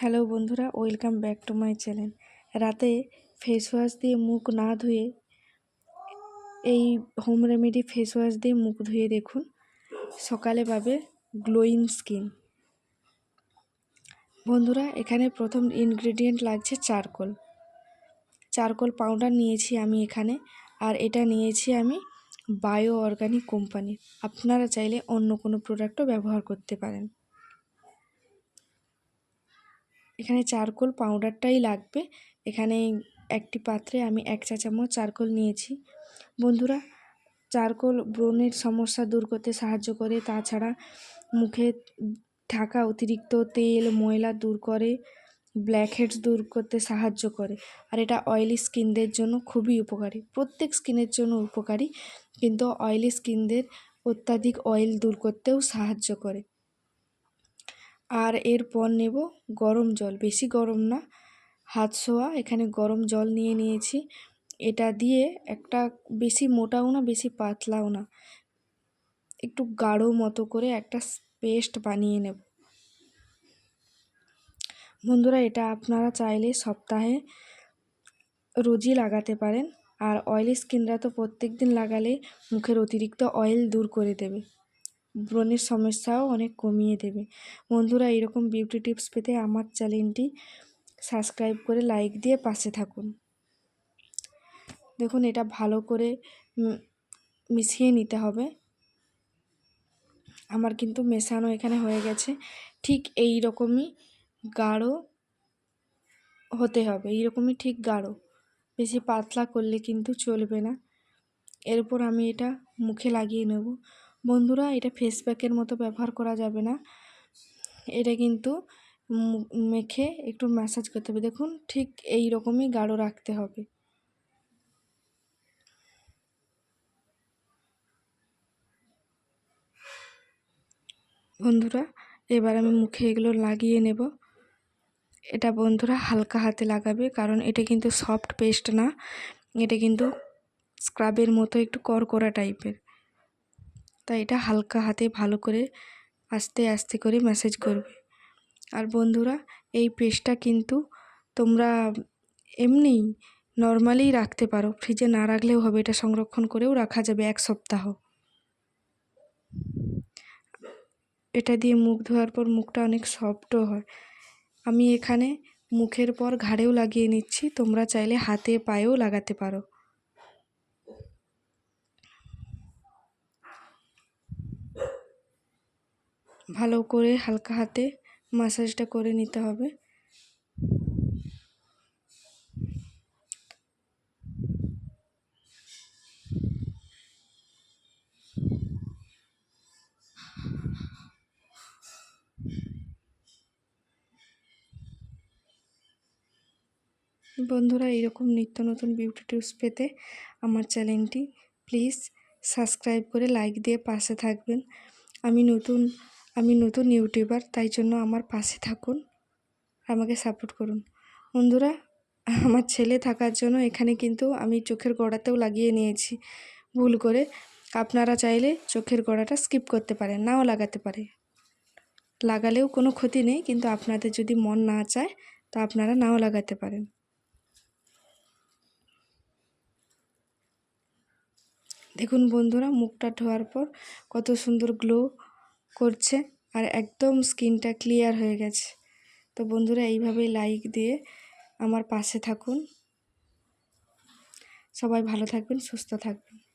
Hello বন্ধুরা, welcome back to my channel. রাতে face wash দিয়ে মুখ না ধুয়ে, এই হোম রেমেডি ফেস ওয়াশ দিয়ে মুখ ধুয়ে দেখুন। সকালে পাবে গ্লোয়িং স্কিন বন্ধুরা, এখানে প্রথম ইনগ্রেডিয়েন্ট লাগছে চারকোল। চারকোল পাউডার নিয়েছি আমি এখানে, আর এটা নিয়েছি আমি বায়ো অর্গানিক কোম্পানির আপনারা চাইলে অন্য কোনো প্রোডাক্টও ব্যবহার করতে পারেন। এখানে চারকোল পাউডারটাই লাগবে। এখানে একটি পাত্রে আমি এক চা চামচ চারকোল নিয়েছি। বন্ধুরা, চারকোল ব্রণের সমস্যা দূর করতে সাহায্য করে। তাছাড়া মুখে থাকা অতিরিক্ত তেল, ময়লা দূর করে ব্ল্যাকহেডস দূর করতে সাহায্য করে। আর এটা অয়েলি স্কিনদের জন্য খুবই উপকারী। প্রত্যেক স্কিনের জন্য উপকারী, কিন্তু অয়েলি স্কিনদের অত্যাধিক অয়েল দূর করতেও সাহায্য করে। আর এরপর নেব গরম জল। বেশি গরম না, হাত ছোঁয়া এখানে গরম জল নিয়ে নিয়েছি। এটা দিয়ে একটা বেশি মোটাও না, বেশি পাতলাও না। একটু গাঢ় মতো করে একটা পেস্ট বানিয়ে নেব। বন্ধুরা, এটা আপনারা চাইলে সপ্তাহে রোজই লাগাতে পারেন। আর অয়েলি স্কিনরা তো প্রত্যেক দিন লাগালে মুখের অতিরিক্ত অয়েল দূর করে দেবে। ব্রণের সমস্যাও অনেক কমিয়ে দেবে। বন্ধুরা, এরকম বিউটি টিপস পেতে আমার চ্যানেলটি সাবস্ক্রাইব করে লাইক দিয়ে পাশে থাকুন। দেখুন, এটা ভালো করে মিশিয়ে নিতে হবে। আমার কিন্তু মেশানো এখানে হয়ে গেছে। ঠিক এই রকমই গাঢ় হতে হবে। এইরকমই ঠিক গাঢ়। বেশি পাতলা করলে কিন্তু চলবে না। এরপর আমি এটা মুখে লাগিয়ে নেব। বন্ধুরা, এটা ফেস প্যাকের মতো ব্যবহার করা যাবে না। এটা কিন্তু মেখে একটু ম্যাসাজ করতে হবে। দেখুন, ঠিক এই রকমই গাঢ় রাখতে হবে। বন্ধুরা, এবার আমি মুখে এগুলো লাগিয়ে নেব। এটা বন্ধুরা হালকা হাতে লাগাবে, কারণ এটা কিন্তু সফট পেস্ট না। এটা কিন্তু স্ক্রাবের মতো একটু করকরা টাইপের তাই এটা হালকা হাতে ভালো করে আস্তে আস্তে করে ম্যাসেজ করবে। আর বন্ধুরা, এই পেস্টটা কিন্তু তোমরা এমনি নর্মালি রাখতে পারো। ফ্রিজে না রাখলেও হবে, এটা সংরক্ষণ করেও রাখা যাবে এক সপ্তাহ। এটা দিয়ে মুখ ধোয়ার পর মুখটা অনেক সফটও হয়। আমি এখানে মুখের পর ঘাড়েও লাগিয়ে নিচ্ছি, তোমরা চাইলে হাতে, পায়েও লাগাতে পারো। ভালো করে হালকা হাতে মাসাজটা করে নিতে হবে। বন্ধুরা, এরকম নিত্য নতুন বিউটি টিপস পেতে আমার চ্যানেলটি প্লিজ সাবস্ক্রাইব করে লাইক দিয়ে পাশে থাকবেন। আমি নতুন আমি নতুন ইউটিউবার, তাই জন্য আমার পাশে থাকুন, আমাকে সাপোর্ট করুন। বন্ধুরা, আমার ছেলে থাকার জন্য এখানে কিন্তু আমি চোখের গোড়াতেও লাগিয়ে নিয়েছি। ভুল করে আপনারা চাইলে চোখের গোড়াটা স্কিপ করতে পারেন, নাও লাগাতে পারে। লাগালেও কোনো ক্ষতি নেই, কিন্তু আপনাদের যদি মন না চায়, তা আপনারা নাও লাগাতে পারেন। দেখুন বন্ধুরা, মুখটা ধোয়ার পর কত সুন্দর গ্লো করছে আর একদম স্কিনটা ক্লিয়ার হয়ে গেছে। তো বন্ধুরা, এইভাবেই লাইক দিয়ে আমার পাশে থাকুন। সবাই ভালো থাকবেন, সুস্থ থাকবেন।